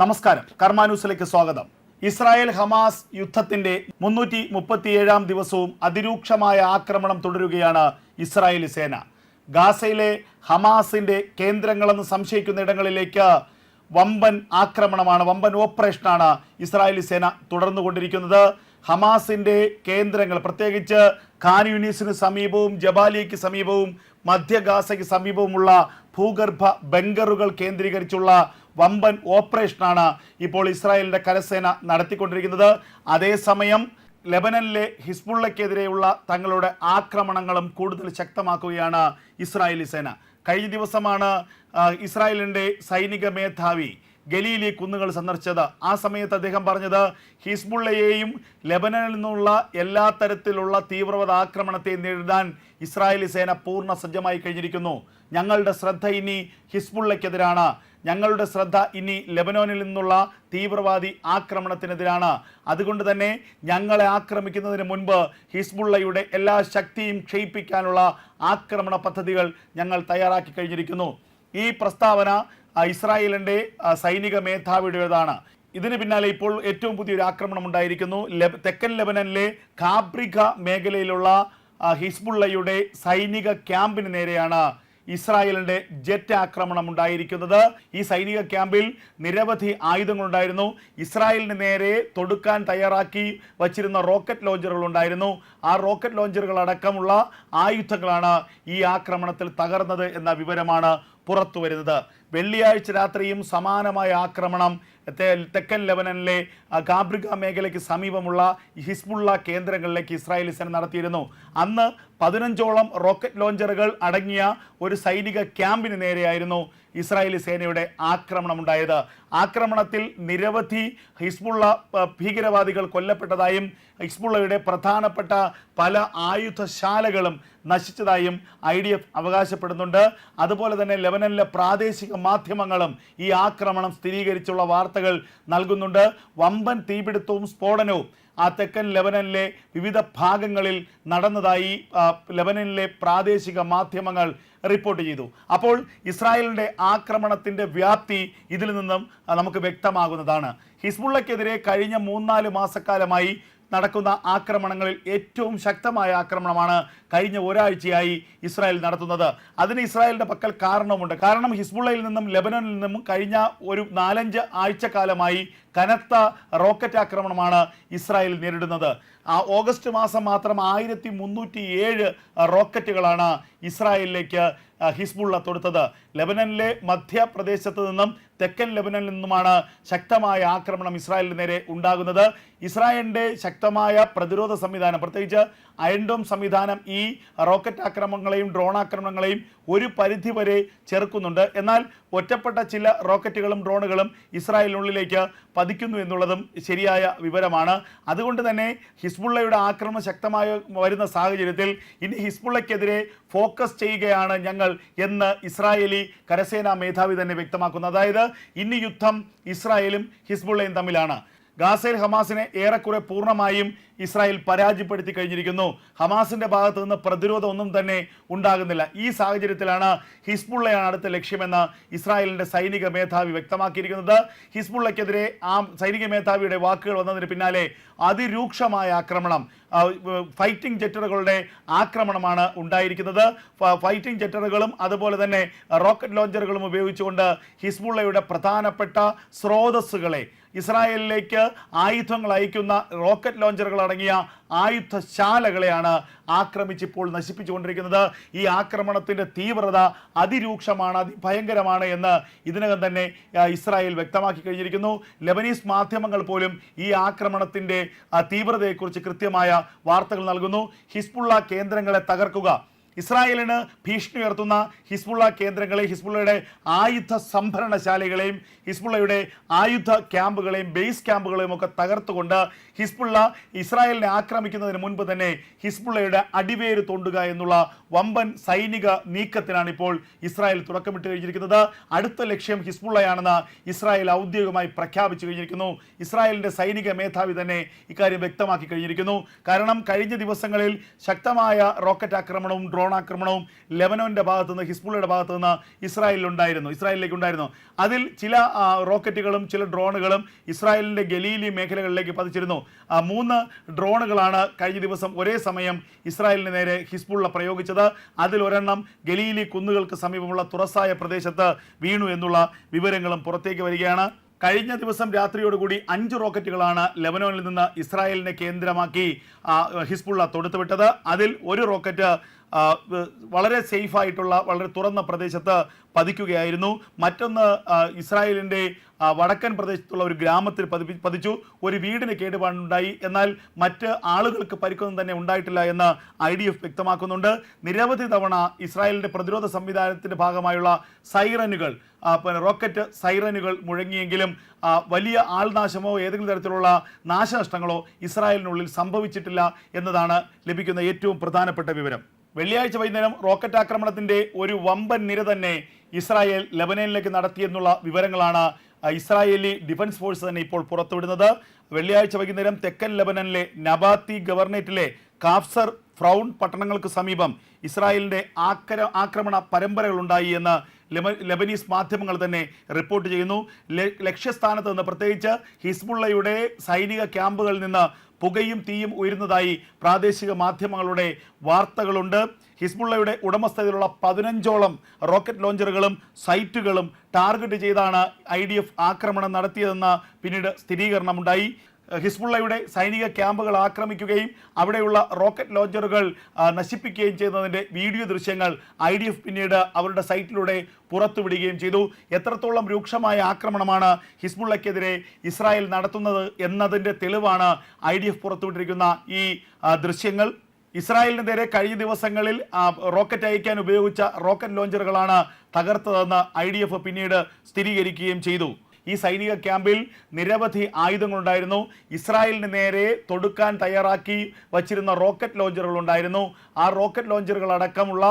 നമസ്കാരം. കർമാന്യൂസിലേക്ക് സ്വാഗതം. Israel Hamas യുദ്ധത്തിന്റെ മുന്നൂറ്റി മുപ്പത്തിയേഴാം ദിവസവും അതിരൂക്ഷമായ ആക്രമണം തുടരുകയാണ് ഇസ്രായേലി സേന. ഗാസയിലെ ഹമാസിന്റെ കേന്ദ്രങ്ങളെന്ന് സംശയിക്കുന്ന ഇടങ്ങളിലേക്ക് വമ്പൻ ആക്രമണമാണ് വമ്പൻ ഓപ്പറേഷനാണ് ഇസ്രായേലി സേന തുടർന്നുകൊണ്ടിരിക്കുന്നത്. ഹമാസിന്റെ കേന്ദ്രങ്ങൾ പ്രത്യേകിച്ച് ഖാൻ യൂണീസിന് സമീപവും ജബാലിയയ്ക്ക് സമീപവും മധ്യ ഗാസയ്ക്ക് സമീപവുമുള്ള ഭൂഗർഭ ബങ്കറുകൾ കേന്ദ്രീകരിച്ചുള്ള വമ്പൻ ഓപ്പറേഷനാണ് ഇപ്പോൾ ഇസ്രായേലിന്റെ കരസേന നടത്തിക്കൊണ്ടിരിക്കുന്നത്. അതേസമയം ലെബനനിലെ ഹിസ്ബുള്ളയ്ക്കെതിരെയുള്ള തങ്ങളുടെ ആക്രമണങ്ങളും കൂടുതൽ ശക്തമാക്കുകയാണ് ഇസ്രായേലി സേന. കഴിഞ്ഞ ദിവസമാണ് ഇസ്രായേലിന്റെ സൈനിക മേധാവി ഗലീലി കുന്നുകൾ സന്ദർശിച്ചത്. ആ സമയത്ത് അദ്ദേഹം പറഞ്ഞത് ഹിസ്ബുള്ളയെയും ലെബനനിൽ നിന്നുള്ള എല്ലാ തരത്തിലുള്ള തീവ്രവാദ ആക്രമണത്തെയും നേരിടാൻ ഇസ്രായേലി സേന പൂർണ സജ്ജമായി കഴിഞ്ഞിരിക്കുന്നു. ഞങ്ങളുടെ ശ്രദ്ധ ഇനി ഹിസ്ബുള്ളയ്ക്കെതിരാണ്. ഞങ്ങളുടെ ശ്രദ്ധ ഇനി ലെബനോനിൽ നിന്നുള്ള തീവ്രവാദി ആക്രമണത്തിനെതിരാണ്. അതുകൊണ്ട് തന്നെ ഞങ്ങളെ ആക്രമിക്കുന്നതിന് മുൻപ് ഹിസ്ബുള്ളയുടെ എല്ലാ ശക്തിയും ക്ഷയിപ്പിക്കാനുള്ള ആക്രമണ പദ്ധതികൾ ഞങ്ങൾ തയ്യാറാക്കി കഴിഞ്ഞിരിക്കുന്നു. ഈ പ്രസ്താവന ഇസ്രായേലിന്റെ സൈനിക മേധാവിയുടേതാണ്. ഇതിന് പിന്നാലെ ഇപ്പോൾ ഏറ്റവും പുതിയൊരു ആക്രമണം ഉണ്ടായിരിക്കുന്നു. തെക്കൻ ലെബനനിലെ കാബ്രിക മേഖലയിലുള്ള ഹിസ്ബുള്ളയുടെ സൈനിക ക്യാമ്പിന് നേരെയാണ് ഇസ്രായേലിന്റെ ജെറ്റ് ആക്രമണം ഉണ്ടായിരിക്കുന്നത്. ഈ സൈനിക ക്യാമ്പിൽ നിരവധി ആയുധങ്ങളുണ്ടായിരുന്നു. ഇസ്രായേലിന് നേരെ തൊടുക്കാൻ തയ്യാറാക്കി വച്ചിരുന്ന റോക്കറ്റ് ലോഞ്ചറുകൾ ഉണ്ടായിരുന്നു. ആ റോക്കറ്റ് ലോഞ്ചറുകൾ അടക്കമുള്ള ആയുധങ്ങളാണ് ഈ ആക്രമണത്തിൽ തകർന്നത് എന്ന വിവരമാണ് പുറത്തു വരുന്നത്. വെള്ളിയാഴ്ച രാത്രിയും സമാനമായ ആക്രമണം. തെക്കൻ ലെബനനിലെ കാബ്രിക മേഖലയ്ക്ക് സമീപമുള്ള ഹിസ്ബുള്ള കേന്ദ്രങ്ങളിലേക്ക് ഇസ്രായേലി സേന നടത്തിയിരുന്നു. അന്ന് പതിനഞ്ചോളം റോക്കറ്റ് ലോഞ്ചറുകൾ അടങ്ങിയ ഒരു സൈനിക ക്യാമ്പിന് നേരെയായിരുന്നു. ഇസ്രായേലി സേനയുടെ ആക്രമണം ഉണ്ടായത് ആക്രമണത്തിൽ നിരവധി ഹിസ്ബുള്ള ഭീകരവാദികൾ കൊല്ലപ്പെട്ടതായും ഹിസ്ബുള്ളയുടെ പ്രധാനപ്പെട്ട പല ആയുധശാലകളും നശിച്ചതായും ഐ ഡി എഫ് അവകാശപ്പെടുന്നുണ്ട്. അതുപോലെ തന്നെ ലെബനനിലെ പ്രാദേശിക മാധ്യമങ്ങളും ഈ ആക്രമണം സ്ഥിരീകരിച്ചുള്ള വാർത്തകൾ നൽകുന്നുണ്ട്. വമ്പൻ തീപിടുത്തവും സ്ഫോടനവും ആ തെക്കൻ ലെബനനിലെ വിവിധ ഭാഗങ്ങളിൽ നടന്നതായി ലെബനനിലെ പ്രാദേശിക മാധ്യമങ്ങൾ റിപ്പോർട്ട് ചെയ്തു. അപ്പോൾ ഇസ്രായേലിന്റെ ആക്രമണത്തിന്റെ വ്യാപ്തി ഇതിൽ നിന്നും നമുക്ക് വ്യക്തമാകുന്നതാണ്. ഹിസ്ബുള്ളക്കെതിരെ കഴിഞ്ഞ മൂന്നാൽ മാസക്കാലമായി നടക്കുന്ന ആക്രമണങ്ങളിൽ ഏറ്റവും ശക്തമായ ആക്രമണമാണ് കഴിഞ്ഞ ഒരാഴ്ചയായി ഇസ്രായേൽ നടത്തുന്നത്. അതിന് ഇസ്രായേലിന്റെ പക്കൽ കാരണമുണ്ട് കാരണം ഹിസ്ബുള്ളയിൽ നിന്നും ലെബനനിൽ നിന്നും കഴിഞ്ഞ ഒരു നാലഞ്ച് ആഴ്ചക്കാലമായി കനത്ത റോക്കറ്റ് ആക്രമണമാണ് ഇസ്രായേൽ നേരിടുന്നത്. ആ ഓഗസ്റ്റ് മാസം മാത്രം ആയിരത്തി മുന്നൂറ്റി ഏഴ് റോക്കറ്റുകളാണ് ഇസ്രായേലിലേക്ക് ഹിസ്ബുള്ള തൊടുത്തത്. ലെബനനിലെ മധ്യപ്രദേശത്ത് നിന്നും തെക്കൻ ലെബനനിൽ നിന്നുമാണ് ശക്തമായ ആക്രമണം ഇസ്രായേലിന് നേരെ ഉണ്ടാകുന്നത്. ഇസ്രായേലിന്റെ ശക്തമായ പ്രതിരോധ സംവിധാനം പ്രത്യേകിച്ച് അയൺഡോം സംവിധാനം ഈ റോക്കറ്റ് ആക്രമണങ്ങളെയും ഡ്രോൺ ആക്രമണങ്ങളെയും ഒരു പരിധി വരെ ചെറുക്കുന്നുണ്ട്. എന്നാൽ ഒറ്റപ്പെട്ട ചില റോക്കറ്റുകളും ഡ്രോണുകളും ഇസ്രായേലിനുള്ളിലേക്ക് പതിക്കുന്നു എന്നുള്ളതും ശരിയായ വിവരമാണ്. അതുകൊണ്ട് തന്നെ ഹിസ്ബുള്ളയുടെ ആക്രമണം ശക്തമായ വരുന്ന സാഹചര്യത്തിൽ ഇനി ഹിസ്ബുള്ളയ്ക്കെതിരെ ഫോക്കസ് ചെയ്യുകയാണ് ഞങ്ങൾ എന്ന് ഇസ്രായേലി കരസേനാ മേധാവി തന്നെ വ്യക്തമാക്കുന്നു. അതായത് ഇനി യുദ്ധം ഇസ്രായേലും ഹിസ്ബുള്ളയും തമ്മിലാണ്. ഗാസയിൽ ഹമാസിനെ ഏറെക്കുറെ പൂർണമായും ഇസ്രായേൽ പരാജയപ്പെടുത്തി കഴിഞ്ഞിരിക്കുന്നു. ഹമാസിന്റെ ഭാഗത്തു നിന്ന് പ്രതിരോധം ഒന്നും തന്നെ ഉണ്ടാകുന്നില്ല. ഈ സാഹചര്യത്തിലാണ് ഹിസ്ബുള്ളയാണ് അടുത്ത ലക്ഷ്യമെന്ന് ഇസ്രായേലിന്റെ സൈനിക മേധാവി വ്യക്തമാക്കിയിരിക്കുന്നത്. ഹിസ്ബുള്ളയ്ക്കെതിരെ ആ സൈനിക മേധാവിയുടെ വാക്കുകൾ വന്നതിന് പിന്നാലെ അതിരൂക്ഷമായ ആക്രമണം ഫൈറ്റിംഗ് ജെറ്ററുകളുടെ ആക്രമണമാണ് ഉണ്ടായിരിക്കുന്നത്. ഫൈറ്റിംഗ് ജെറ്ററുകളും അതുപോലെ തന്നെ റോക്കറ്റ് ലോഞ്ചറുകളും ഉപയോഗിച്ചുകൊണ്ട് ഹിസ്ബുള്ളയുടെ പ്രധാനപ്പെട്ട സ്രോതസ്സുകളെ ഇസ്രായേലിലേക്ക് ആയുധങ്ങൾ അയക്കുന്ന റോക്കറ്റ് ലോഞ്ചറുകൾ അടങ്ങിയ ആയുധശാലകളെയാണ് ആക്രമിച്ചിപ്പോൾ നശിപ്പിച്ചുകൊണ്ടിരിക്കുന്നത്. ഈ ആക്രമണത്തിന്റെ തീവ്രത അതിരൂക്ഷമാണ് അതിഭയങ്കരമാണ് എന്ന് ഇതിനകം തന്നെ ഇസ്രായേൽ വ്യക്തമാക്കി കഴിഞ്ഞിരിക്കുന്നു. ലെബനീസ് മാധ്യമങ്ങൾ പോലും ഈ ആക്രമണത്തിന്റെ തീവ്രതയെക്കുറിച്ച് കൃത്യമായ വാർത്തകൾ നൽകുന്നു. ഹിസ്ബുള്ള കേന്ദ്രങ്ങളെ തകർക്കുക ഇസ്രായേലിന് ഭീഷണി ഉയർത്തുന്ന ഹിസ്ബുള്ള കേന്ദ്രങ്ങളെ ഹിസ്ബുള്ളയുടെ ആയുധ സംഭരണശാലകളെയും ഹിസ്ബുള്ളയുടെ ആയുധ ക്യാമ്പുകളെയും ബേസ് ക്യാമ്പുകളെയും ഒക്കെ തകർത്തുകൊണ്ട് ഹിസ്ബുള്ള ഇസ്രായേലിനെ ആക്രമിക്കുന്നതിന് മുൻപ് തന്നെ ഹിസ്ബുള്ളയുടെ അടിവേര് തോണ്ടുക എന്നുള്ള വമ്പൻ സൈനിക നീക്കത്തിനാണ് ഇപ്പോൾ ഇസ്രായേൽ തുടക്കമിട്ട് കഴിഞ്ഞിരിക്കുന്നത്. അടുത്ത ലക്ഷ്യം ഹിസ്ബുള്ളയാണെന്ന് ഇസ്രായേൽ ഔദ്യോഗികമായി പ്രഖ്യാപിച്ചു കഴിഞ്ഞിരിക്കുന്നു. ഇസ്രായേലിന്റെ സൈനിക മേധാവി തന്നെ ഇക്കാര്യം വ്യക്തമാക്കി കഴിഞ്ഞിരിക്കുന്നു. കാരണം കഴിഞ്ഞ ദിവസങ്ങളിൽ ശക്തമായ റോക്കറ്റ് ആക്രമണവും ഡ്രോൺ ഡ്രോൺ ആക്രമണവും ലെബനോന്റെ ഭാഗത്തു നിന്ന് ഹിസ്ബുള്ളയുടെ ഭാഗത്തു നിന്ന് ഇസ്രായേലിലുണ്ടായിരുന്നു ഇസ്രായേലിലേക്ക് ഉണ്ടായിരുന്നു അതിൽ ചില റോക്കറ്റുകളും ചില ഡ്രോണുകളും ഇസ്രായേലിന്റെ ഗലീലി മേഖലകളിലേക്ക് പതിച്ചിരുന്നു. മൂന്ന് ഡ്രോണുകളാണ് കഴിഞ്ഞ ദിവസം ഒരേ സമയം ഇസ്രായേലിന് നേരെ ഹിസ്ബുള്ള പ്രയോഗിച്ചത്. അതിൽ ഒരെണ്ണം ഗലീലി കുന്നുകൾക്ക് സമീപമുള്ള തുറസായ പ്രദേശത്ത് വീണു എന്നുള്ള വിവരങ്ങളും പുറത്തേക്ക് വരികയാണ്. കഴിഞ്ഞ ദിവസം രാത്രിയോടുകൂടി അഞ്ച് റോക്കറ്റുകളാണ് ലെബനോനിൽ നിന്ന് ഇസ്രായേലിനെ കേന്ദ്രമാക്കി ഹിസ്ബുള്ള തൊടുത്തുവിട്ടത്. അതിൽ ഒരു റോക്കറ്റ് വളരെ സേഫ് ആയിട്ടുള്ള വളരെ തുറന്ന പ്രദേശത്ത് പതിക്കുകയായിരുന്നു. മറ്റൊന്ന് ഇസ്രായേലിന്റെ വടക്കൻ പ്രദേശത്തുള്ള ഒരു ഗ്രാമത്തിൽ പതിപ്പി പതിച്ചു. ഒരു വീടിന് കേടുപാടുണ്ടായി. എന്നാൽ മറ്റ് ആളുകൾക്ക് പരിക്കൊന്നും തന്നെ ഉണ്ടായിട്ടില്ല എന്ന് ഐ ഡി എഫ് വ്യക്തമാക്കുന്നുണ്ട്. നിരവധി തവണ ഇസ്രായേലിന്റെ പ്രതിരോധ സംവിധാനത്തിന്റെ ഭാഗമായുള്ള സൈറനുകൾ പിന്നെ റോക്കറ്റ് സൈറനുകൾ മുഴങ്ങിയെങ്കിലും വലിയ ആൾനാശമോ ഏതെങ്കിലും തരത്തിലുള്ള നാശനഷ്ടങ്ങളോ ഇസ്രായേലിനുള്ളിൽ സംഭവിച്ചിട്ടില്ല എന്നതാണ് ലഭിക്കുന്ന ഏറ്റവും പ്രധാനപ്പെട്ട വിവരം. വെള്ളിയാഴ്ച വൈകുന്നേരം റോക്കറ്റ് ആക്രമണത്തിന്റെ ഒരു വമ്പൻ നിര തന്നെ ഇസ്രായേൽ ലബനനിലേക്ക് നടത്തിയെന്നുള്ള വിവരങ്ങളാണ് ഇസ്രായേലി ഡിഫൻസ് ഫോഴ്സ് തന്നെ ഇപ്പോൾ പുറത്തുവിടുന്നത്. വെള്ളിയാഴ്ച വൈകുന്നേരം തെക്കൻ ലബനനിലെ നബാത്തി ഗവർണേറ്റിലെ കാഫ്സർ ഫ്രൗൺ പട്ടണങ്ങൾക്ക് സമീപം ഇസ്രായേലിന്റെ ആക്ര ആക്രമണ പരമ്പരകളുണ്ടായി എന്ന് ലെബനീസ് മാധ്യമങ്ങൾ തന്നെ റിപ്പോർട്ട് ചെയ്യുന്നു. ലക്ഷ്യസ്ഥാനത്ത് നിന്ന് പ്രത്യേകിച്ച് ഹിസ്ബുള്ളയുടെ സൈനിക ക്യാമ്പുകളിൽ നിന്ന് പുകയും തീയും ഉയരുന്നതായി പ്രാദേശിക മാധ്യമങ്ങളുടെ വാർത്തകളുണ്ട്. ഹിസ്ബുള്ളയുടെ ഉടമസ്ഥതയിലുള്ള പതിനഞ്ചോളം റോക്കറ്റ് ലോഞ്ചറുകളും സൈറ്റുകളും ടാർഗറ്റ് ചെയ്താണ് ഐ ആക്രമണം നടത്തിയതെന്ന് പിന്നീട് സ്ഥിരീകരണമുണ്ടായി. ഹിസ്ബുള്ളയുടെ സൈനിക ക്യാമ്പുകൾ ആക്രമിക്കുകയും അവിടെയുള്ള റോക്കറ്റ് ലോഞ്ചറുകൾ നശിപ്പിക്കുകയും ചെയ്യുന്നതിന്റെ വീഡിയോ ദൃശ്യങ്ങൾ ഐ ഡി എഫ് പിന്നീട് അവരുടെ സൈറ്റിലൂടെ പുറത്തുവിടുകയും ചെയ്തു. എത്രത്തോളം രൂക്ഷമായ ആക്രമണമാണ് ഹിസ്ബുള്ളയ്ക്കെതിരെ ഇസ്രായേൽ നടത്തുന്നത് എന്നതിന്റെ തെളിവാണ് ഐ ഡി എഫ് പുറത്തുവിട്ടിരിക്കുന്ന ഈ ദൃശ്യങ്ങൾ. ഇസ്രായേലിന് നേരെ കഴിഞ്ഞ ദിവസങ്ങളിൽ റോക്കറ്റ് അയക്കാൻ ഉപയോഗിച്ച റോക്കറ്റ് ലോഞ്ചറുകളാണ് തകർത്തതെന്ന് ഐ പിന്നീട് സ്ഥിരീകരിക്കുകയും ചെയ്തു. ഈ സൈനിക ക്യാമ്പിൽ നിരവധി ആയുധങ്ങളുണ്ടായിരുന്നു. ഇസ്രായേലിന് നേരെ തൊടുക്കാൻ തയ്യാറാക്കി വച്ചിരുന്ന റോക്കറ്റ് ലോഞ്ചറുകൾ ഉണ്ടായിരുന്നു ആ റോക്കറ്റ് ലോഞ്ചറുകൾ അടക്കമുള്ള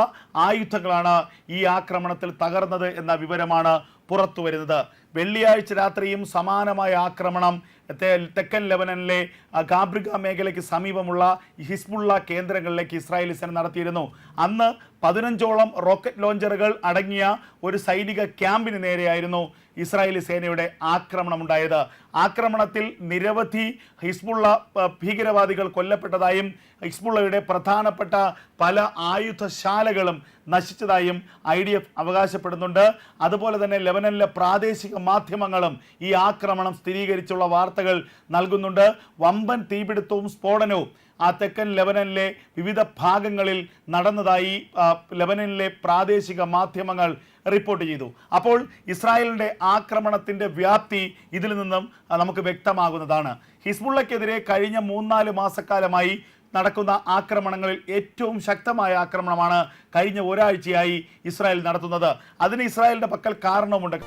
ആയുധങ്ങളാണ് ഈ ആക്രമണത്തിൽ തകർന്നത് എന്ന വിവരമാണ് പുറത്തു വരുന്നത്. വെള്ളിയാഴ്ച രാത്രിയും സമാനമായ ആക്രമണം തെക്കൻ ലെബനനിലെ ഗാബ്രിക മേഖലയ്ക്ക് സമീപമുള്ള ഹിസ്ബുള്ള കേന്ദ്രങ്ങളിലേക്ക് ഇസ്രായേലി സേന നടത്തിയിരുന്നു. അന്ന് പതിനഞ്ചോളം റോക്കറ്റ് ലോഞ്ചറുകൾ അടങ്ങിയ ഒരു സൈനിക ക്യാമ്പിന് നേരെയായിരുന്നു ഇസ്രായേലി സേനയുടെ ആക്രമണം ഉണ്ടായത് ആക്രമണത്തിൽ നിരവധി ഹിസ്ബുള്ള ഭീകരവാദികൾ കൊല്ലപ്പെട്ടതായും ഹിസ്ബുള്ളയുടെ പ്രധാനപ്പെട്ട പല ആയുധശാലകളും നശിച്ചതായും ഐ ഡി എഫ് അവകാശപ്പെടുന്നുണ്ട്. അതുപോലെ തന്നെ ലെബനനിലെ പ്രാദേശിക മാധ്യമങ്ങളും ഈ ആക്രമണം സ്ഥിരീകരിച്ചുള്ള വാർത്തകൾ നൽകുന്നുണ്ട്. വമ്പൻ തീപിടുത്തവും സ്ഫോടനവും ആ തെക്കൻ ലെബനനിലെ വിവിധ ഭാഗങ്ങളിൽ നടന്നതായി ലെബനനിലെ പ്രാദേശിക മാധ്യമങ്ങൾ റിപ്പോർട്ട് ചെയ്തു. അപ്പോൾ ഇസ്രായേലിന്റെ ആക്രമണത്തിന്റെ വ്യാപ്തി ഇതിൽ നിന്നും നമുക്ക് വ്യക്തമാകുന്നതാണ്. ഹിസ്ബുള്ളയ്ക്കെതിരെ കഴിഞ്ഞ മൂന്നാൽ മാസക്കാലമായി നടക്കുന്ന ആക്രമണങ്ങളിൽ ഏറ്റവും ശക്തമായ ആക്രമണമാണ് കഴിഞ്ഞ ഒരാഴ്ചയായി ഇസ്രായേൽ നടത്തുന്നത്. അതിന് ഇസ്രായേലിന്റെ പക്കൽ കാരണവുമുണ്ട്.